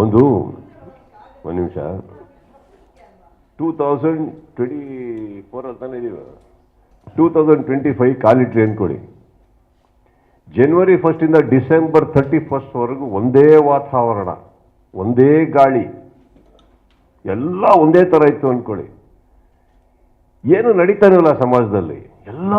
ಒಂದು ಒಂದು ನಿಮಿಷ. ಟೂ ತೌಸಂಡ್ ಟ್ವೆಂಟಿ ಫೋರ್ ಅಂತ ಇದ್ದೀವಿ ಟೂ ತೌಸಂಡ್ ಟ್ವೆಂಟಿ ಫೈವ್ ಕಾಲಿಟ್ರಿ ಅಂದ್ಕೊಡಿ ಜನ್ವರಿ ಫಸ್ಟಿಂದ ಡಿಸೆಂಬರ್ ಥರ್ಟಿ ಫಸ್ಟ್ವರೆಗೂ ಒಂದೇ ವಾತಾವರಣ, ಒಂದೇ ಗಾಳಿ. ಎಲ್ಲ ಒಂದೇ ಥರ ಇತ್ತು ಅಂದ್ಕೊಳ್ಳಿ ಏನು ನಡೀತಾನೆ ಇಲ್ಲ ಸಮಾಜದಲ್ಲಿ. ಎಲ್ಲ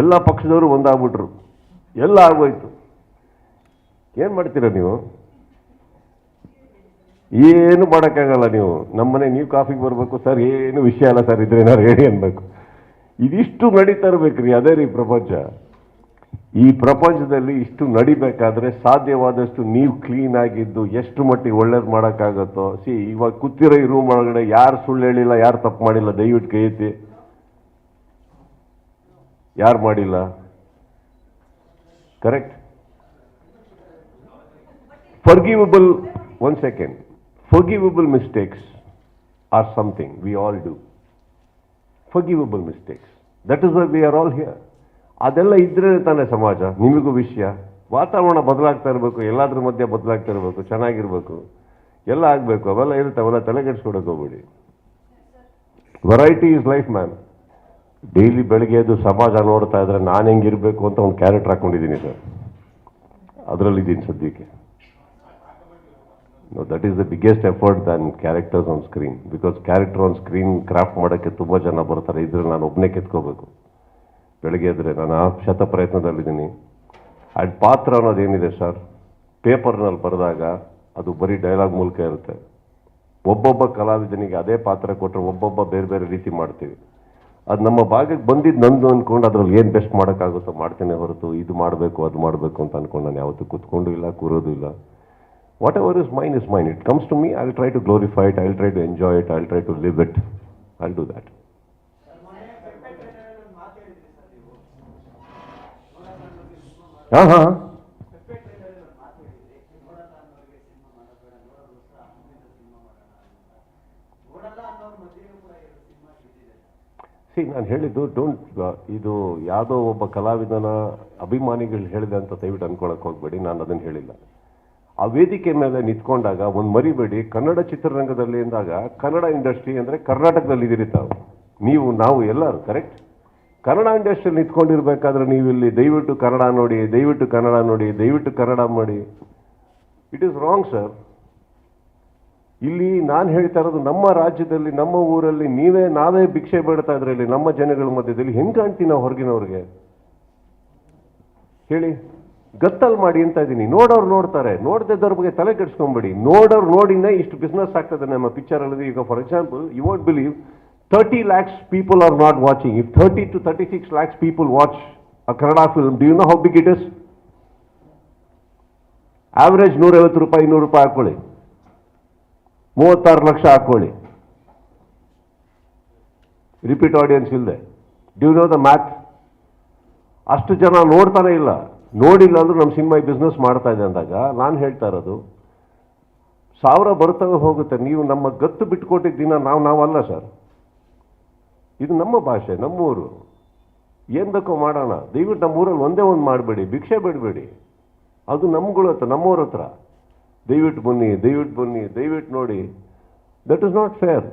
ಎಲ್ಲ ಪಕ್ಷದವರು ಒಂದಾಗ್ಬಿಟ್ರು. ಎಲ್ಲ ಆಗೋಯ್ತು. ಏನು ಮಾಡ್ತೀರಾ ನೀವು? ಏನು ಮಾಡೋಕ್ಕಾಗಲ್ಲ ನೀವು. ನಮ್ಮನೆ ನೀವು ಕಾಫಿಗೆ ಬರಬೇಕು ಸರ್ ಏನು ವಿಷಯ ಅಲ್ಲ ಸರ್ ಇದ್ರೆ ಏನಾದ್ರು ಹೇಳಿ ಅನ್ಬೇಕು. ಇದಿಷ್ಟು ನಡೀತಾ ಇರ್ಬೇಕ್ರಿ ಅದೇ ರೀ ಪ್ರಪಂಚ. ಈ ಪ್ರಪಂಚದಲ್ಲಿ ಇಷ್ಟು ನಡಿಬೇಕಾದ್ರೆ ಸಾಧ್ಯವಾದಷ್ಟು ನೀವು ಕ್ಲೀನ್ ಆಗಿದ್ದು ಎಷ್ಟು ಮಟ್ಟಿಗೆ ಒಳ್ಳೇದು ಮಾಡೋಕ್ಕಾಗತ್ತೋ ಸಿ ಇವಾಗ ಕೂತಿರೋ ಈ ರೂಮ್ ಒಳಗಡೆ ಯಾರು ಸುಳ್ಳು ಹೇಳಿಲ್ಲ ಯಾರು ತಪ್ಪು ಮಾಡಿಲ್ಲ ದಯವಿಟ್ಟು ಕೈ ಎತ್ತಿ ಯಾರು ಮಾಡಿಲ್ಲ? Correct forgivable one second, forgivable mistakes are something we all do. Forgivable mistakes. That is why we are all here. ಅದೆಲ್ಲ ಇದ್ರೇ ತಾನೇ ಸಮಾಜ, ನಿಮಗೂ ವಿಷಯ ವಾತಾವರಣ ಬದಲಾಗ್ತಾ ಇರಬೇಕು, ಎಲ್ಲಾದ್ರ ಮಧ್ಯೆ ಬದಲಾಗ್ತಾ ಇರಬೇಕು, ಚೆನ್ನಾಗಿರ್ಬೇಕು, ಎಲ್ಲ ಆಗಬೇಕು, ಅವೆಲ್ಲ ಇರುತ್ತೆ, ಅವೆಲ್ಲ ತಲೆಗೆಡ್ಸ್ಕೊಡಕ್ಕೆ variety is life man daily ಬೆಳಗ್ಗೆ ಎದ್ದು ಸಮಾಜ ನೋಡ್ತಾ ಇದ್ರೆ ನಾನು ಹೆಂಗಿರಬೇಕು ಅಂತ ಒಂದು ಕ್ಯಾರೆಕ್ಟರ್ ಹಾಕೊಂಡಿದ್ದೀನಿ ಸರ್ ಅದರಲ್ಲಿದ್ದೀನಿ ಸದ್ಯಕ್ಕೆ No, that is the biggest effort than characters on screen because character on screen craft ಮಾಡೋಕ್ಕೆ ತುಂಬ ಜನ ಬರ್ತಾರೆ. ಇದ್ರೆ ನಾನು ಒಬ್ಬನೇ ಕೆತ್ಕೋಬೇಕು. ಬೆಳಗ್ಗೆ ಎದ್ರೆ ನಾನು ಆ ಶತ ಪ್ರಯತ್ನದಲ್ಲಿದ್ದೀನಿ ಆ್ಯಂಡ್ ಪಾತ್ರ ಅನ್ನೋದೇನಿದೆ ಸರ್ ಪೇಪರ್ನಲ್ಲಿ ಬರೆದಾಗ ಅದು ಬರೀ ಡೈಲಾಗ್ ಮೂಲಕ ಇರುತ್ತೆ. ಒಬ್ಬೊಬ್ಬ ಕಲಾವಿದನಿಗೆ ಅದೇ ಪಾತ್ರ ಕೊಟ್ಟರೆ ಒಬ್ಬೊಬ್ಬ ಬೇರೆ ಬೇರೆ ರೀತಿ ಮಾಡ್ತೀವಿ. ಅದು ನಮ್ಮ ಭಾಗಕ್ಕೆ ಬಂದಿದ್ದು ನಂದು ಅಂದ್ಕೊಂಡು ಅದ್ರಲ್ಲಿ ಏನು ಬೆಸ್ಟ್ ಮಾಡೋಕ್ಕಾಗುತ್ತೋ ಮಾಡ್ತೇನೆ ಹೊರತು ಇದು ಮಾಡಬೇಕು ಅದು ಮಾಡಬೇಕು ಅಂತ ಅಂದ್ಕೊಂಡು ನಾನು ಯಾವತ್ತೂ ಕೂತ್ಕೊಂಡು ಇಲ್ಲ ಕೂರೋದು ಇಲ್ಲ. Whatever is mine is mine. It comes to me, I'll try to glorify it, I'll try to enjoy it, I'll try to live it. I'll do that. ಹಾಂ ಹಾಂ ಸಿ ನಾನು ಹೇಳಿದ್ದು ಡೋಂಟ್ ಇದು ಯಾವುದೋ ಒಬ್ಬ ಕಲಾವಿದನ ಅಭಿಮಾನಿಗಳು ಹೇಳಿದೆ ಅಂತ ದಯವಿಟ್ಟು ಅನ್ಕೊಳಕ್ ಹೋಗ್ಬೇಡಿ ನಾನು ಅದನ್ನು ಹೇಳಿಲ್ಲ ಆ ವೇದಿಕೆ ಮೇಲೆ ನಿಂತ್ಕೊಂಡಾಗ ಒಂದು ಮರಿಬೇಡಿ ಕನ್ನಡ ಚಿತ್ರರಂಗದಲ್ಲಿ ಅಂದಾಗ ಕನ್ನಡ ಇಂಡಸ್ಟ್ರಿ ಅಂದರೆ ಕರ್ನಾಟಕದಲ್ಲಿ ಇದ್ದೀರಿ ತಾವು ನೀವು, ನಾವು ಎಲ್ಲರೂ ಕರೆಕ್ಟ್ ಕನ್ನಡ ಇಂಡಸ್ಟ್ರಿಯಲ್ಲಿ ನಿಂತ್ಕೊಂಡಿರ್ಬೇಕಾದ್ರೆ ನೀವು ಇಲ್ಲಿ ದಯವಿಟ್ಟು ಕನ್ನಡ ನೋಡಿ, ದಯವಿಟ್ಟು ಕನ್ನಡ ನೋಡಿ, ದಯವಿಟ್ಟು ಕನ್ನಡ ಮಾಡಿ. ಇಟ್ ಈಸ್ ರಾಂಗ್ ಸರ್ ಇಲ್ಲಿ ನಾನು ಹೇಳ್ತಾ ಇರೋದು ನಮ್ಮ ರಾಜ್ಯದಲ್ಲಿ, ನಮ್ಮ ಊರಲ್ಲಿ ನೀವೇ, ನಾವೇ ಭಿಕ್ಷೆ ಬೇಡ್ತಾ ಇದ್ರೆ ಇಲ್ಲಿ ನಮ್ಮ ಜನಗಳ ಮಧ್ಯದಲ್ಲಿ ಹೆಂಗೆ ನಾವು ಹೊರಗಿನವ್ರಿಗೆ? ಹೇಳಿ. ಗತ್ತಲ್ ಮಾಡಿ ಅಂತ ಇದ್ದೀನಿ. ನೋಡೋರು ನೋಡ್ತಾರೆ. ನೋಡ್ದಿದ್ದವ್ರ ಬಗ್ಗೆ ತಲೆ ಕೆಡಿಸ್ಕೊಂಬಿಡಿ. ನೋಡೋರು ನೋಡಿನೇ ಇಷ್ಟು ಬಿಸ್ನೆಸ್ ಆಗ್ತದೆ ನಮ್ಮ ಪಿಕ್ಚರ್ ಅಲ್ಲದೆ. ಈಗ for example you want believe thirty lakhs people are not watching if thirty two thirty six lakhs people watch a Kannada film do you know how big it is average ನೂರೈವತ್ತು ರೂಪಾಯಿ, ಇನ್ನೂರು ರೂಪಾಯಿ ಹಾಕೊಳ್ಳಿ. ಮೂವತ್ತಾರು ಲಕ್ಷ ಹಾಕೊಳ್ಳಿ. ರಿಪೀಟ್ ಆಡಿಯನ್ಸ್ ಇಲ್ಲದೆ due know the math ಅಷ್ಟು ಜನ ನೋಡ್ತಾನೆ ಇಲ್ಲ. ನೋಡಿಲ್ಲ ಅಂದ್ರೂ ನಮ್ಮ ಸಿನಿಮಾ ಬಿಸ್ನೆಸ್ ಮಾಡ್ತಾ ಇದೆ ಅಂದಾಗ ನಾನು ಹೇಳ್ತಾ ಇರೋದು, ಸಾವಿರ ಬರ್ತವೆ ಹೋಗುತ್ತೆ, ನೀವು ನಮ್ಮ ಗತ್ತು ಬಿಟ್ಕೊಟ್ಟಿದ್ದ ದಿನ ನಾವು ನಾವಲ್ಲ ಸರ್. ಇದು ನಮ್ಮ ಭಾಷೆ, ನಮ್ಮೂರು. ಏನು ಬೇಕೋ ಮಾಡೋಣ. ದಯವಿಟ್ಟು ನಮ್ಮ ಊರಲ್ಲಿ ಒಂದೇ ಒಂದು ಮಾಡಬೇಡಿ, ಭಿಕ್ಷೆ ಬಿಡಬೇಡಿ. ಅದು ನಮ್ಗಳ ಹತ್ರ, ನಮ್ಮವ್ರ ಹತ್ರ. ದಯವಿಟ್ಟು ಬನ್ನಿ ದಯವಿಟ್ಟು ಬನ್ನಿ, ದಯವಿಟ್ಟು ನೋಡಿ. ದಟ್ ಇಸ್ ನಾಟ್ ಫೇರ್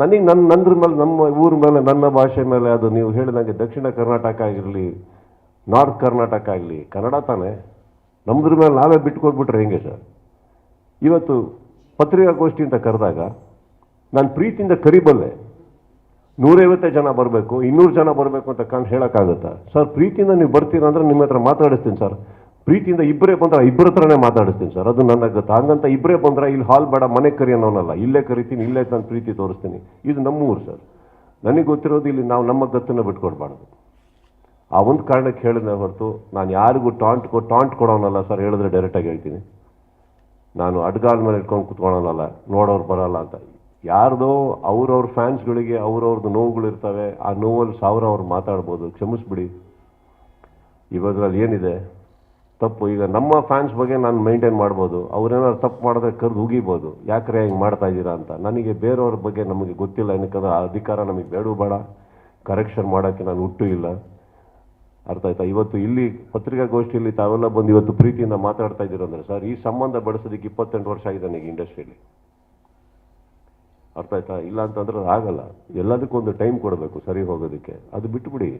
ನನಗೆ ನನ್ನ ನಂದ್ರ ಮೇಲೆ, ನಮ್ಮ ಊರ ಮೇಲೆ, ನನ್ನ ಭಾಷೆ ಮೇಲೆ ಅದು ನೀವು ಹೇಳಿದಂಗೆ ದಕ್ಷಿಣ ಕರ್ನಾಟಕ ಆಗಿರಲಿ ನಾರ್ತ್ ಕರ್ನಾಟಕ ಆಗಲಿ, ಕನ್ನಡ ತಾನೇ ನಮ್ಮದ್ರ ಮೇಲೆ ನಾವೇ ಬಿಟ್ಕೊಟ್ಬಿಟ್ರೆ ಹೆಂಗೆ ಸರ್? ಇವತ್ತು ಪತ್ರಿಕಾಗೋಷ್ಠಿ ಅಂತ ಕರೆದಾಗ ನಾನು ಪ್ರೀತಿಯಿಂದ ಕರಿಬಲ್ಲೆ. ನೂರೈವತ್ತೇ ಜನ ಬರಬೇಕು, ಇನ್ನೂರು ಜನ ಬರಬೇಕು ಅಂತ ಕಾಣ್ ಹೇಳೋಕ್ಕಾಗುತ್ತಾ? ಸರ್, ಪ್ರೀತಿಯಿಂದ ನೀವು ಬರ್ತೀರಾ ಅಂದರೆ ನಿಮ್ಮ ಹತ್ರ ಮಾತಾಡಿಸ್ತೀನಿ ಸರ್. ಪ್ರೀತಿಯಿಂದ ಇಬ್ಬರೇ ಬಂದ್ರೆ ಇಬ್ಬರ ಹತ್ರನೇ ಮಾತಾಡಿಸ್ತೀನಿ ಸರ್. ಅದು ನನ್ನ ಗೊತ್ತಾ ಹಂಗಂತ ಇಬ್ಬರೇ ಬಂದ್ರೆ ಇಲ್ಲಿ ಹಾಲ್ ಬೇಡ, ಮನೆ ಕರಿ ಅನ್ನೋನಲ್ಲ. ಇಲ್ಲೇ ಕರಿತೀನಿ, ಇಲ್ಲೇ ನಾನು ಪ್ರೀತಿ ತೋರಿಸ್ತೀನಿ. ಇದು ನಮ್ಮೂರು ಸರ್. ನನಗೆ ಗೊತ್ತಿರೋದು ಇಲ್ಲಿ ನಾವು ನಮ್ಮ ಗತ್ತನ್ನು ಬಿಟ್ಕೊಡ್ಬಾರ್ದು. ಆ ಒಂದು ಕಾರಣಕ್ಕೆ ಹೇಳಿದೆ ಹೊರತು ನಾನು ಯಾರಿಗೂ ಟಾಂಟ್ ಕೊ ಟಾಂಟ್ ಕೊಡೋನಲ್ಲ ಸರ್ ಹೇಳಿದ್ರೆ ಡೈರೆಕ್ಟಾಗಿ ಹೇಳ್ತೀನಿ. ನಾನು ಅಡ್ಗಾಲ್ ಮೇಲೆ ಇಟ್ಕೊಂಡು ಕುತ್ಕೊಳೋನಲ್ಲ ನೋಡೋರು ಬರೋಲ್ಲ ಅಂತ. ಯಾರ್ದೋ ಅವ್ರವ್ರ ಫ್ಯಾನ್ಸ್ಗಳಿಗೆ ಅವ್ರವ್ರದ್ದು ನೋವುಗಳು ಇರ್ತವೆ, ಆ ನೋವಲ್ಲಿ ಸಾವಿರ ಅವ್ರು ಮಾತಾಡ್ಬೋದು. ಕ್ಷಮಿಸ್ಬಿಡಿ. ಇವಾಗಲ್ಲಿ ಏನಿದೆ? ತಪ್ಪು. ಈಗ ನಮ್ಮ ಫ್ಯಾನ್ಸ್ ಬಗ್ಗೆ ನಾನು ಮೈಂಟೈನ್ ಮಾಡ್ಬೋದು. ಅವ್ರೇನಾದ್ರು ತಪ್ಪು ಮಾಡಿದ್ರೆ ಕರೆದು ಉಗಿಬೋದು. ಯಾಕ್ರೆ ಹಿಂಗೆ ಮಾಡ್ತಾ ಇದ್ದೀರಾ ಅಂತ. ನನಗೆ ಬೇರೆಯವ್ರ ಬಗ್ಗೆ ನಮಗೆ ಗೊತ್ತಿಲ್ಲ. ಏನಕ್ಕಂದ್ರೆ ಆ ಅಧಿಕಾರ ನಮಗೆ ಬೇಡ ಬೇಡ. ಕರೆಕ್ಷನ್ ಮಾಡೋಕ್ಕೆ ನಾನು ಹುಟ್ಟು ಇಲ್ಲ. ಅರ್ಥ ಆಯ್ತಾ? ಇವತ್ತು ಇಲ್ಲಿ ಪತ್ರಿಕಾಗೋಷ್ಠಿಯಲ್ಲಿ ತಾವೆಲ್ಲ ಬಂದು ಇವತ್ತು ಪ್ರೀತಿಯಿಂದ ಮಾತಾಡ್ತಾ ಇದ್ದೀರಂದ್ರೆ ಸರ್, ಈ ಸಂಬಂಧ ಬೆಳೆಸೋದಕ್ಕೆ ಇಪ್ಪತ್ತೆಂಟು ವರ್ಷ ಆಗಿದೆ ನನಗೆ ಇಂಡಸ್ಟ್ರಿಯಲ್ಲಿ. ಅರ್ಥ ಆಯ್ತಾ? ಇಲ್ಲ ಅಂತಂದ್ರೆ ಆಗಲ್ಲ. ಎಲ್ಲದಕ್ಕೂ ಒಂದು ಟೈಮ್ ಕೊಡಬೇಕು ಸರಿ ಹೋಗೋದಕ್ಕೆ. ಅದು ಬಿಟ್ಬಿಡಿ.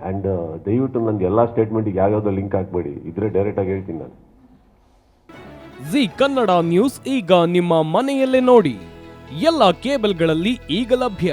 ಆ್ಯಂಡ್ ದಯವಿಟ್ಟು ನನಗೆ ಎಲ್ಲ ಸ್ಟೇಟ್ಮೆಂಟಿಗೆ ಯಾವ್ಯಾವುದೋ ಲಿಂಕ್ ಹಾಕ್ಬೇಡಿ. ಇದ್ರೆ ಡೈರೆಕ್ಟಾಗಿ ಹೇಳ್ತೀನಿ ನಾನು. ಜಿ ಕನ್ನಡ ನ್ಯೂಸ್ ಈಗ ನಿಮ್ಮ ಮನೆಯಲ್ಲೇ ನೋಡಿ. ಎಲ್ಲ ಕೇಬಲ್ಗಳಲ್ಲಿ ಈಗ ಲಭ್ಯ.